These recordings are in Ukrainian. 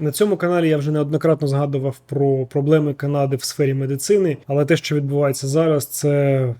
На цьому каналі я вже неоднократно згадував про проблеми Канади в сфері медицини, але те, що відбувається зараз, це.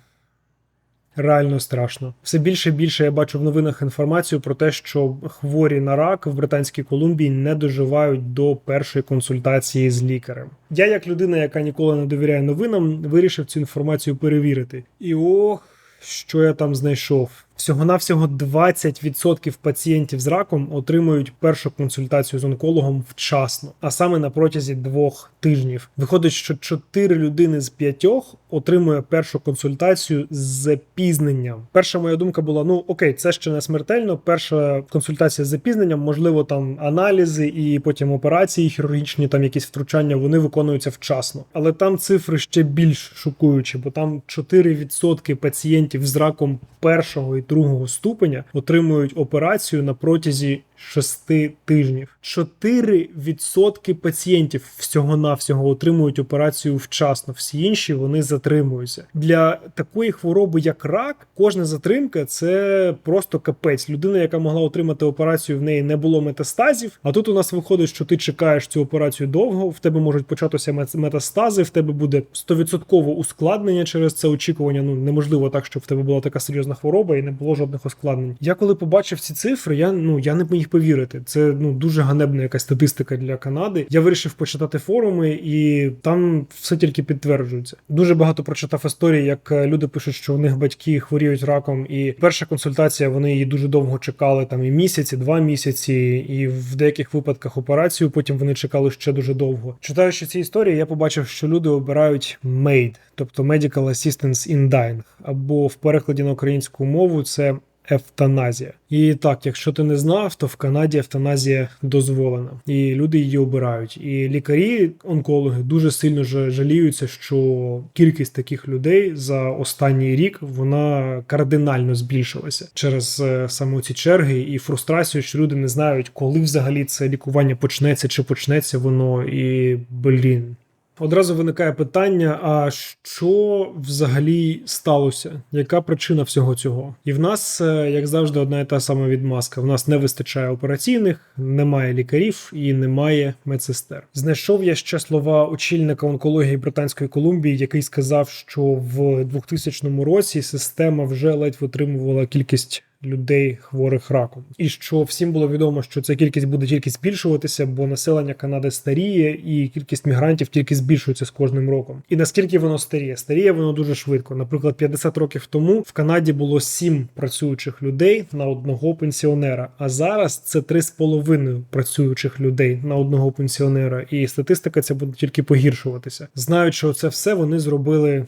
Реально страшно. Все більше і більше я бачу в новинах інформацію про те, що хворі на рак в Британській Колумбії не доживають до першої консультації з лікарем. Я, як людина, яка ніколи не довіряє новинам, вирішив цю інформацію перевірити. І ох, що я там знайшов. Всього-навсього 20% пацієнтів з раком отримують першу консультацію з онкологом вчасно, а саме на протязі двох тижнів. Виходить, що 4 людини з 5 отримує першу консультацію з запізненням. Перша моя думка була: ну окей, це ще не смертельно. Перша консультація з запізненням, можливо, там аналізи і потім операції хірургічні, там якісь втручання, вони виконуються вчасно. Але там цифри ще більш шокуючі, бо там 4% пацієнтів з раком першого і другого ступеня отримують операцію на протязі 6 тижнів. 4% пацієнтів всього-навсього отримують операцію вчасно, всі інші вони затримуються. Для такої хвороби, як рак, кожна затримка це просто капець. Людина, яка могла отримати операцію, в неї не було метастазів. А тут у нас виходить, що ти чекаєш цю операцію довго, в тебе можуть початися мет- метастази, в тебе буде 100% ускладнення через це очікування. Ну неможливо так, щоб в тебе була така серйозна хвороба і не було жодних ускладнень. Я коли побачив ці цифри, я ну я не міг повірити. Це ну дуже ганебна якась статистика для Канади. Я вирішив почитати форуми, і там все тільки підтверджується. Дуже багато прочитав історії, як е, люди пишуть, що у них батьки хворіють раком, і перша консультація вони її дуже довго чекали, там і місяці, два місяці, і в деяких випадках операцію. Потім вони чекали ще дуже довго. Читаючи ці історії, я побачив, що люди обирають MAID, тобто Medical Assistance in Dying, або в перекладі на українську мову це евтаназія. І так, якщо ти не знав, то в Канаді евтаназія дозволена, і люди її обирають. І лікарі, онкологи дуже сильно жаліються, що кількість таких людей за останній рік вона кардинально збільшилася через е, саме ці черги і фрустрацію, що люди не знають, коли взагалі це лікування почнеться, чи почнеться воно, і блін. Одразу виникає питання: а що взагалі сталося? Яка причина всього цього? І в нас, е, як завжди, одна і та сама відмазка: в нас не вистачає операційних, немає лікарів і немає медсестер. Знайшов я ще слова очільника онкології Британської Колумбії, який сказав, що в 2000 році система вже ледь витримувала кількість. Людей хворих раком, і що всім було відомо, що ця кількість буде тільки збільшуватися, бо населення Канади старіє, і кількість мігрантів тільки збільшується з кожним роком. І наскільки воно старіє? Старіє воно дуже швидко. Наприклад, 50 років тому в Канаді було 7 працюючих людей на одного пенсіонера. А зараз це 3,5 працюючих людей на одного пенсіонера. І статистика ця буде тільки погіршуватися. Знають, що це все вони зробили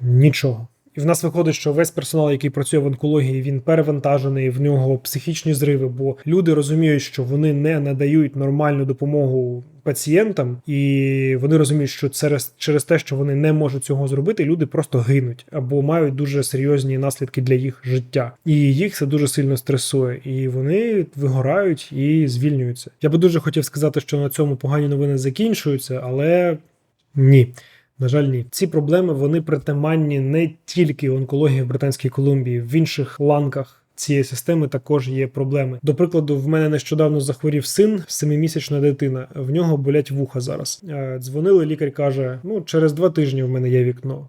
нічого. І в нас виходить, що весь персонал, який працює в онкології, він перевантажений, в нього психічні зриви, бо люди розуміють, що вони не надають нормальну допомогу пацієнтам, і вони розуміють, що через, через те, що вони не можуть цього зробити, люди просто гинуть або мають дуже серйозні наслідки для їх життя. І їх це дуже сильно стресує, і вони вигорають і звільнюються. Я би дуже хотів сказати, що на цьому погані новини закінчуються, але ні. На жаль, ні. Ці проблеми вони притаманні не тільки онкології в Британській Колумбії, в інших ланках. Цієї системи також є проблеми. До прикладу, в мене нещодавно захворів син, семимісячна дитина. В нього болять вуха зараз. Е, Дзвонили, лікар каже: ну через два тижні в мене є вікно.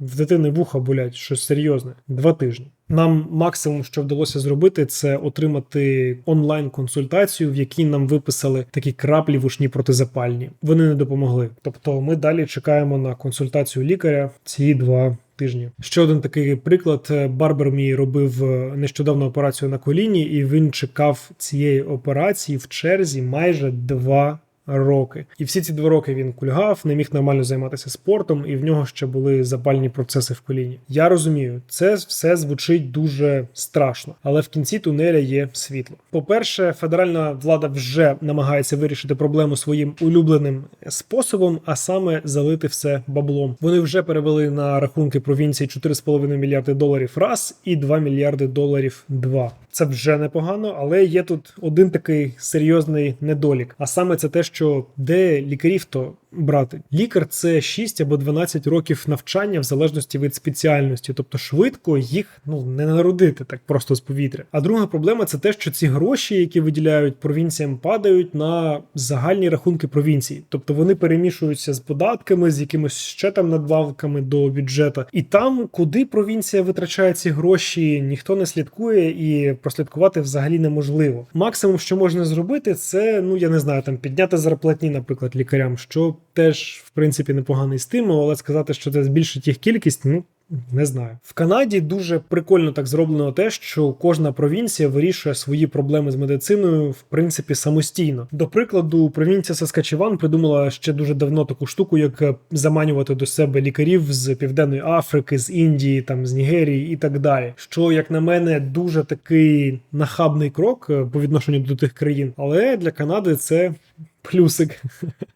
В дитини вуха болять щось серйозне. Два тижні. Нам максимум, що вдалося зробити, це отримати онлайн-консультацію, в якій нам виписали такі краплі вушні протизапальні. Вони не допомогли. Тобто, ми далі чекаємо на консультацію лікаря ці два. Тижні ще один такий приклад. Барбер мій робив е, нещодавно операцію на коліні, і він чекав цієї операції в черзі майже два роки. І всі ці два роки він кульгав, не міг нормально займатися спортом, і в нього ще були запальні процеси в коліні. Я розумію, це все звучить дуже страшно, але в кінці тунеля є світло. По-перше, федеральна влада вже намагається вирішити проблему своїм улюбленим способом, а саме залити все баблом. Вони вже перевели на рахунки провінції 4,5 мільярди доларів раз і 2 мільярди доларів два. Це вже непогано, але є тут один такий серйозний недолік. А саме це те, що де лікарів, то брати. Лікар це 6 або 12 років навчання в залежності від спеціальності, тобто швидко їх ну не народити так просто з повітря. А друга проблема це те, що ці гроші, які виділяють провінціям, падають на загальні рахунки провінції, тобто вони перемішуються з податками, з якимось ще там надбавками до бюджету, і там, куди провінція витрачає ці гроші, ніхто не слідкує і прослідкувати взагалі неможливо. Максимум, що можна зробити, це ну я не знаю, там підняти зарплатні, наприклад, лікарям, що теж в принципі непоганий стимул, але сказати, що це збільшить їх кількість, ну. Не знаю. В Канаді дуже прикольно так зроблено те, що кожна провінція вирішує свої проблеми з медициною в принципі самостійно. До прикладу, провінція Саскачеван придумала ще дуже давно таку штуку, як е, заманювати до себе лікарів з Південної Африки, з Індії, там з Нігерії і так далі. Що, як на мене, дуже такий нахабний крок е, по відношенню до тих країн, але для Канади це. Плюсик.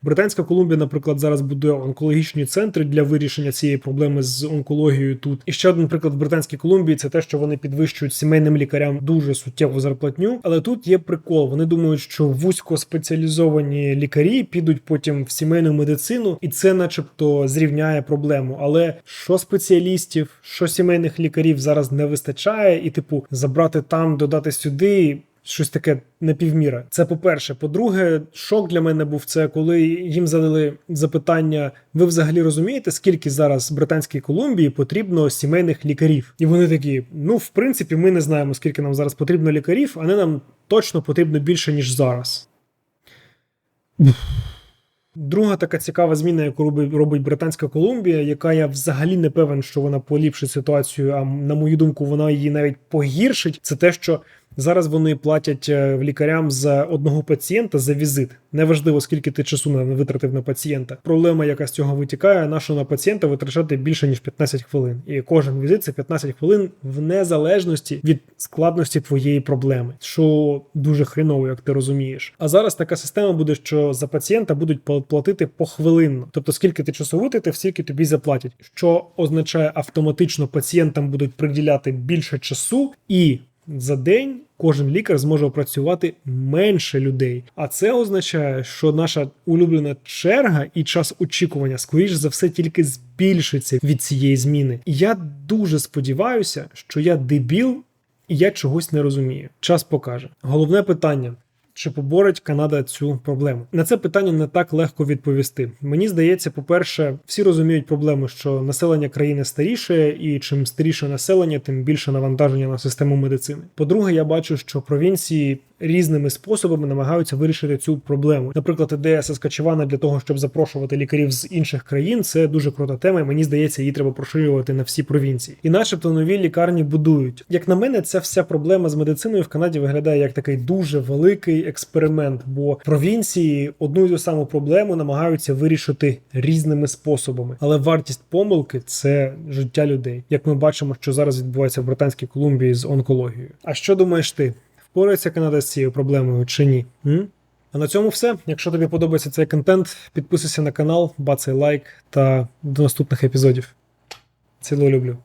Британська Колумбія, наприклад, зараз будує онкологічні центри для вирішення цієї проблеми з онкологією тут. І ще один приклад в Британській Колумбії це те, що вони підвищують сімейним лікарям дуже суттєву зарплатню. Але тут є прикол. Вони думають, що вузькоспеціалізовані лікарі підуть потім в сімейну медицину, і це, начебто, зрівняє проблему. Але що спеціалістів, що сімейних лікарів зараз не вистачає, і типу забрати там, додати сюди. Щось таке напівміра. Це по-перше. По-друге, шок для мене був це, коли їм задали запитання: ви взагалі розумієте, скільки зараз Британській Колумбії потрібно сімейних лікарів? І вони такі: ну, в принципі, ми не знаємо, скільки нам зараз потрібно лікарів, але нам точно потрібно більше, ніж зараз. Друга така цікава зміна, яку робить Британська Колумбія, яка я взагалі не певен, що вона поліпшить ситуацію, а на мою думку, вона її навіть погіршить. Це те, що зараз вони платять е, лікарям за одного пацієнта за візит. Неважливо, скільки ти часу на витратив на пацієнта. Проблема, яка з цього витікає, наша на пацієнта витрачати більше ніж 15 хвилин. І кожен візит це 15 хвилин в незалежності від складності твоєї проблеми, що дуже хреново, як ти розумієш. А зараз така система буде, що за пацієнта будуть платити похвилинно. Тобто, скільки ти часу витратив, стільки тобі заплатять, що означає автоматично пацієнтам будуть приділяти більше часу і. За день кожен лікар зможе опрацювати менше людей. А це означає, що наша улюблена черга і час очікування, скоріш за все, тільки збільшиться від цієї зміни. Я дуже сподіваюся, що я дебіл і я чогось не розумію. Час покаже. Головне питання. Чи поборить Канада цю проблему? На це питання не так легко відповісти. Мені здається, по-перше, всі розуміють проблему, що населення країни старіше, і чим старіше населення, тим більше навантаження на систему медицини. По-друге, я бачу, що провінції різними способами намагаються вирішити цю проблему. Наприклад, ідея Саскачевана для того, щоб запрошувати лікарів з інших країн, це дуже крута тема. і Мені здається, її треба поширювати на всі провінції. І, начебто, нові лікарні будують. Як на мене, ця вся проблема з медициною в Канаді виглядає як такий дуже великий експеримент, бо провінції одну і ту саму проблему намагаються вирішити різними способами. Але вартість помилки це життя людей, як ми бачимо, що зараз відбувається в Британській Колумбії з онкологією. А що думаєш ти? Впорається Канада з цією проблемою чи ні? М? А на цьому все. Якщо тобі подобається цей контент, підписуйся на канал, бацай лайк та до наступних епізодів. Цілу люблю.